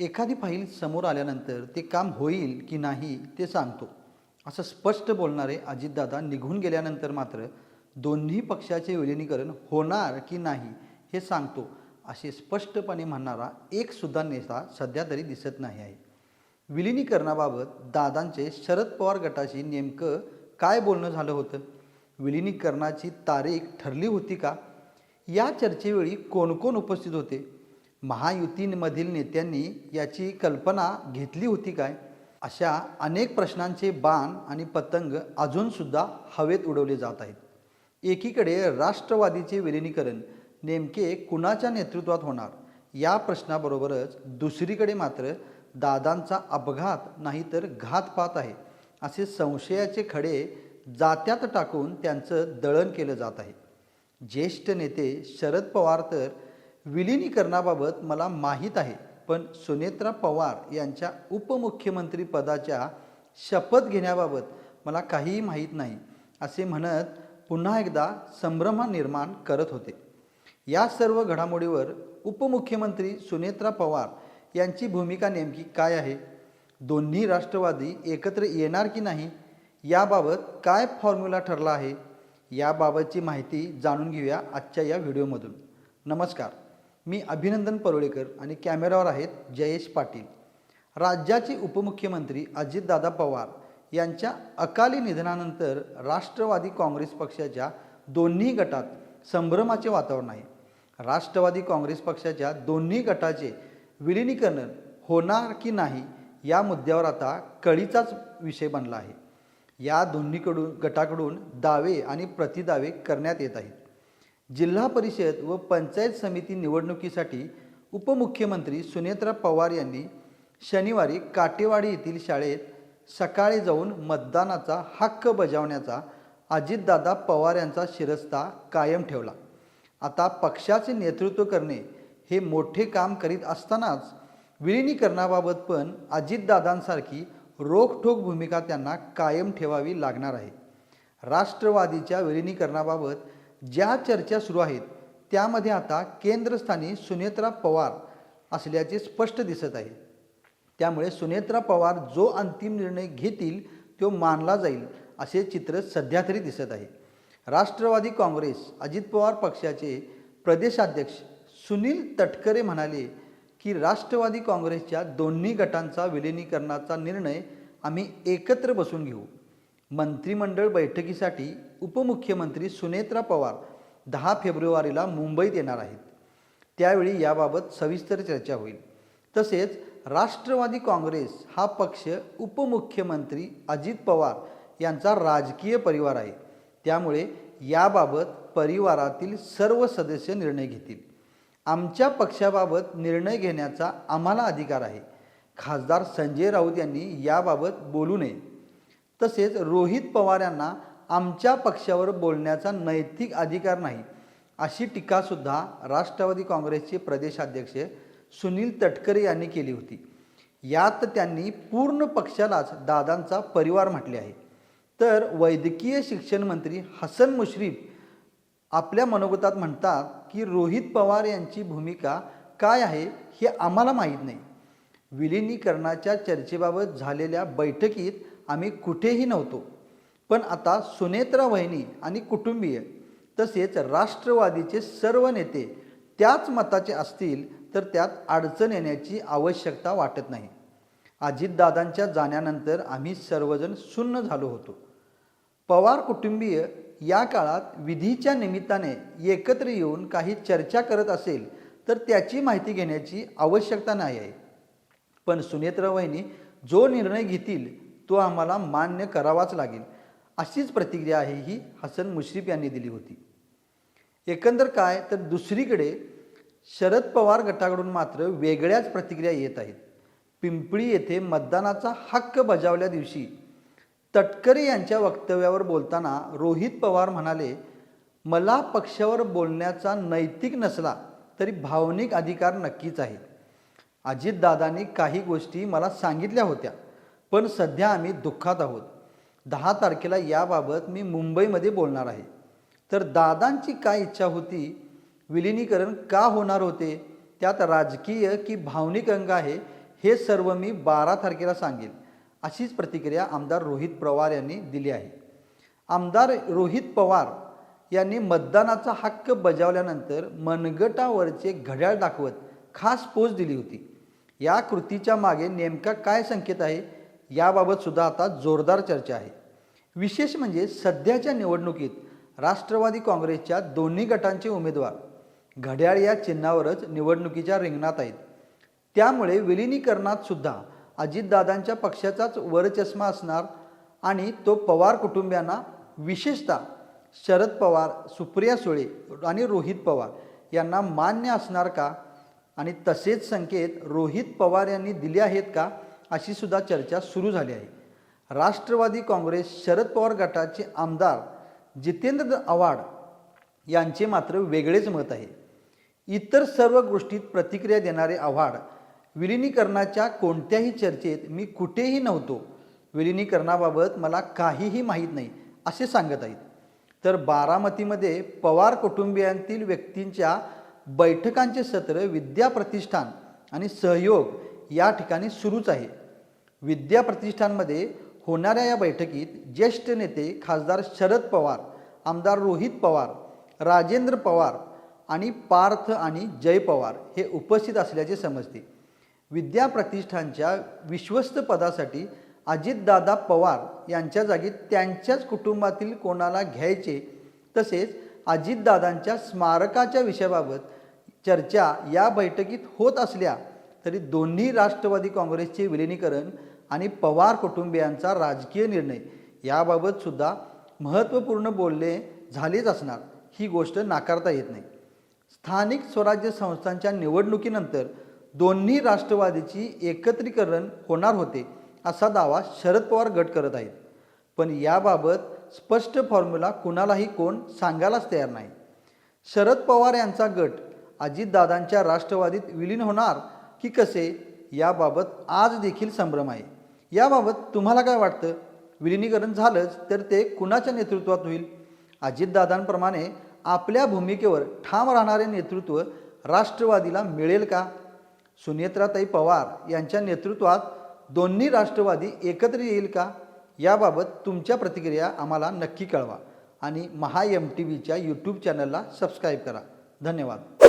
एखादी फाईल समोर आल्यानंतर ते काम होईल की नाही ते सांगतो. असं स्पष्ट बोलणारे अजितदादा निघून गेल्यानंतर मात्र दोन्ही पक्षाचे विलिनीकरण होणार की नाही हे सांगतो असे स्पष्टपणे म्हणणारा एकसुद्धा नेता सध्या तरी दिसत नाही आहे. विलिनीकरणाबाबत दादांचे शरद पवार गटाशी नेमकं काय बोलणं झालं होतं? विलिनीकरणाची तारीख ठरली होती का? या चर्चेवेळी कोण कोण उपस्थित होते? महायुतीमधील नेत्यांनी याची कल्पना घेतली होती काय? अशा अनेक प्रश्नांचे बाण आणि पतंग अजूनसुद्धा हवेत उडवले जात आहेत. एकीकडे राष्ट्रवादीचे विलिनीकरण नेमके कुणाच्या नेतृत्वात होणार? या प्रश्नाबरोबरच दुसरीकडे मात्र दादांचा अपघात नाही तर घातपात आहे असे संशयाचे खडे जात्यात टाकून त्यांचं दळण केलं जात आहे. ज्येष्ठ नेते शरद पवार तर विलिनीकरणाबाबत मला माहीत आहे पण सुनेत्रा पवार यांच्या उपमुख्यमंत्री पदाच्या शपथ घेण्याबाबत मला काहीही माहीत नाही असे म्हणत पुन्हा एकदा संभ्रम निर्माण करत होते. या सर्व घडामोडीवर उपमुख्यमंत्री सुनेत्रा पवार यांची भूमिका नेमकी काय आहे? दोन्ही राष्ट्रवादी एकत्र येणार की नाही? याबाबत काय फॉर्म्युला ठरला आहे? याबाबतची माहिती जाणून घेऊया आजच्या या व्हिडिओमधून. नमस्कार. मी अभिनंदन परोळेकर आणि कॅमेरावर आहेत जयेश पाटील. राज्याचे उपमुख्यमंत्री अजितदादा पवार यांच्या अकाली निधनानंतर राष्ट्रवादी काँग्रेस पक्षाच्या दोन्ही गटात संभ्रमाचे वातावरण आहे. राष्ट्रवादी काँग्रेस पक्षाच्या दोन्ही गटाचे विलिनीकरण होणार की नाही या मुद्द्यावर आता कळीचाच विषय बनला आहे. या दोन्हीकडून गटाकडून दावे आणि प्रतिदावे करण्यात येत आहेत. जिल्हा परिषद व पंचायत समिती निवडणुकीसाठी उपमुख्यमंत्री सुनेत्रा पवार यांनी शनिवारी काटेवाडी येथील शाळेत सकाळी जाऊन मतदानाचा हक्क बजावण्याचा अजितदादा पवार यांचा शिरस्ता कायम ठेवला. आता पक्षाचे नेतृत्व करणे हे मोठे काम करीत असतानाच विलिनीकरणाबाबत पण अजितदादांसारखी रोखठोक भूमिका त्यांना कायम ठेवावी लागणार आहे. राष्ट्रवादीच्या विलिनीकरणाबाबत ज्या चर्चा सुरू आहेत त्यामध्ये आता केंद्रस्थानी सुनेत्रा पवार असल्याचे स्पष्ट दिसत आहे. त्यामुळे सुनेत्रा पवार जो अंतिम निर्णय घेतील तो मानला जाईल असे चित्र सध्या तरी दिसत आहे. राष्ट्रवादी काँग्रेस अजित पवार पक्षाचे प्रदेशाध्यक्ष सुनील तटकरे म्हणाले की राष्ट्रवादी काँग्रेसच्या दोन्ही गटांचा विलिनीकरणाचा निर्णय आम्ही एकत्र बसून घेऊ. मंत्रिमंडळ बैठकीसाठी उपमुख्यमंत्री सुनेत्रा पवार दहा फेब्रुवारीला मुंबईत येणार आहेत. त्यावेळी याबाबत सविस्तर चर्चा होईल. तसेच राष्ट्रवादी काँग्रेस हा पक्ष उपमुख्यमंत्री अजित पवार यांचा राजकीय परिवार आहे. त्यामुळे याबाबत परिवारातील सर्व सदस्य निर्णय घेतील. आमच्या पक्षाबाबत निर्णय घेण्याचा आम्हाला अधिकार आहे. खासदार संजय राऊत यांनी याबाबत बोलू नये. तसेच रोहित पवार यांना आमच्या पक्षावर बोलण्याचा नैतिक अधिकार नाही अशी टीकासुद्धा राष्ट्रवादी काँग्रेसचे प्रदेशाध्यक्ष सुनील तटकरे यांनी केली होती. यात त्यांनी पूर्ण पक्षालाच दादांचा परिवार म्हटले आहे. तर वैद्यकीय शिक्षण मंत्री हसन मुश्रीफ आपल्या मनोगतात म्हणतात की रोहित पवार यांची भूमिका काय आहे हे आम्हाला माहीत नाही. विलिनीकरणाच्या चर्चेबाबत झालेल्या बैठकीत आम्ही कुठेही नव्हतो. पण आता सुनेत्रा वहिनी आणि कुटुंबीय तसेच राष्ट्रवादीचे सर्व नेते त्याच मताचे असतील तर त्यात अडचण येण्याची आवश्यकता वाटत नाही. अजितदादांच्या जाण्यानंतर आम्ही सर्वजण सुन्न झालो होतो. पवार कुटुंबीय या काळात विधीच्या निमित्ताने एकत्र येऊन काही चर्चा करत असेल तर त्याची माहिती घेण्याची आवश्यकता नाही आहे. पण सुनेत्र वहिनी जो निर्णय घेतील तो आम्हाला मान्य करावाच लागेल. अशीच प्रतिक्रिया आहे ही हसन मुश्रीफ यांनी दिली होती. एकंदर काय तर दुसरीकडे शरद पवार गटाकडून मात्र वेगळ्याच प्रतिक्रिया येत आहेत. पिंपळी येथे मतदानाचा हक्क बजावल्या दिवशी तटकरे यांच्या वक्तव्यावर बोलताना रोहित पवार म्हणाले मला पक्षावर बोलण्याचा नैतिक नसला तरी भावनिक अधिकार नक्कीच आहे अजितदादांनी काही गोष्टी मला सांगितल्या होत्या. पण सध्या आम्ही दुःखात आहोत. दहा तारखेला याबाबत मी मुंबईमध्ये बोलणार आहे. तर दादांची काय इच्छा होती? विलिनीकरण का होणार होते? त्यात राजकीय की भावनिक अंग आहे? हे सर्व मी बारा तारखेला सांगेल अशीच प्रतिक्रिया आमदार रोहित पवार यांनी दिली आहे. आमदार रोहित पवार यांनी मतदानाचा हक्क बजावल्यानंतर मनगटावरचे घड्याळ दाखवत खास पोच दिली होती. या कृतीच्या मागे नेमका काय संकेत आहे? याबाबत सुद्धा आता जोरदार चर्चा आहे. विशेष म्हणजे सध्याच्या निवडणुकीत राष्ट्रवादी काँग्रेसच्या दोन्ही गटांचे उमेदवार घड्याळ या चिन्हावरच निवडणुकीच्या रिंगणात आहेत. त्यामुळे विलिनीकरणात सुद्धा अजितदादांच्या पक्षाचाच वरचष्मा असणार आणि तो पवार कुटुंबियांना विशेषतः शरद पवार सुप्रिया सुळे आणि रोहित पवार यांना मान्य असणार का? आणि तसेच संकेत रोहित पवार यांनी दिले आहेत का? अशी सुद्धा चर्चा सुरू झाली आहे. राष्ट्रवादी काँग्रेस शरद पवार गटाचे आमदार जितेंद्र आव्हाड यांचे मात्र वेगळेच मत आहे. इतर सर्व गोष्टीत प्रतिक्रिया देणारे आव्हाड विलिनीकरणाच्या कोणत्याही चर्चेत मी कुठेही नव्हतो. विलिनीकरणाबाबत मला काहीही माहीत नाही असे सांगत आहेत. तर बारामतीमध्ये पवार कुटुंबियांतील व्यक्तींच्या बैठकांचे सत्र विद्याप्रतिष्ठान आणि सहयोग या ठिकाणी सुरूच आहे. विद्या प्रतिष्ठानमध्ये होणाऱ्या या बैठकीत ज्येष्ठ नेते खासदार शरद पवार आमदार रोहित पवार राजेंद्र पवार आणि पार्थ आणि जय पवार हे उपस्थित असल्याचे समजते. विद्या प्रतिष्ठानच्या विश्वस्त पदासाठी अजितदादा पवार यांच्या जागी त्यांच्याच कुटुंबातील कोणाला घ्यायचे तसेच अजितदादांच्या स्मारकाच्या विषयाबाबत चर्चा या बैठकीत होत असल्या तरी दोन्ही राष्ट्रवादी काँग्रेसचे विलिनीकरण आणि पवार कुटुंबियांचा राजकीय निर्णय याबाबत सुद्धा महत्त्वपूर्ण बोलणे झालेच असणार ही गोष्ट नाकारता येत नाही. स्थानिक स्वराज्य संस्थांच्या निवडणुकीनंतर दोन्ही राष्ट्रवादीची एकत्रीकरण होणार होते असा दावा शरद पवार गट करत आहेत. पण याबाबत स्पष्ट फॉर्म्युला कुणालाही कोण सांगायलाच तयार नाही. शरद पवार यांचा गट अजितदादांच्या राष्ट्रवादीत विलीन होणार की कसे याबाबत आज देखील संभ्रम आहे. याबाबत तुम्हाला काय वाटतं? विलिनीकरण झालंच तर ते कुणाच्या नेतृत्वात होईल? अजितदादांप्रमाणे आपल्या भूमिकेवर ठाम राहणारे नेतृत्व राष्ट्रवादीला मिळेल का? सुनेत्राताई पवार यांच्या नेतृत्वात दोन्ही राष्ट्रवादी एकत्र येईल का? याबाबत तुमच्या प्रतिक्रिया आम्हाला नक्की कळवा आणि महा एम टी व्हीच्या यूट्यूब चॅनलला सबस्क्राईब करा. धन्यवाद.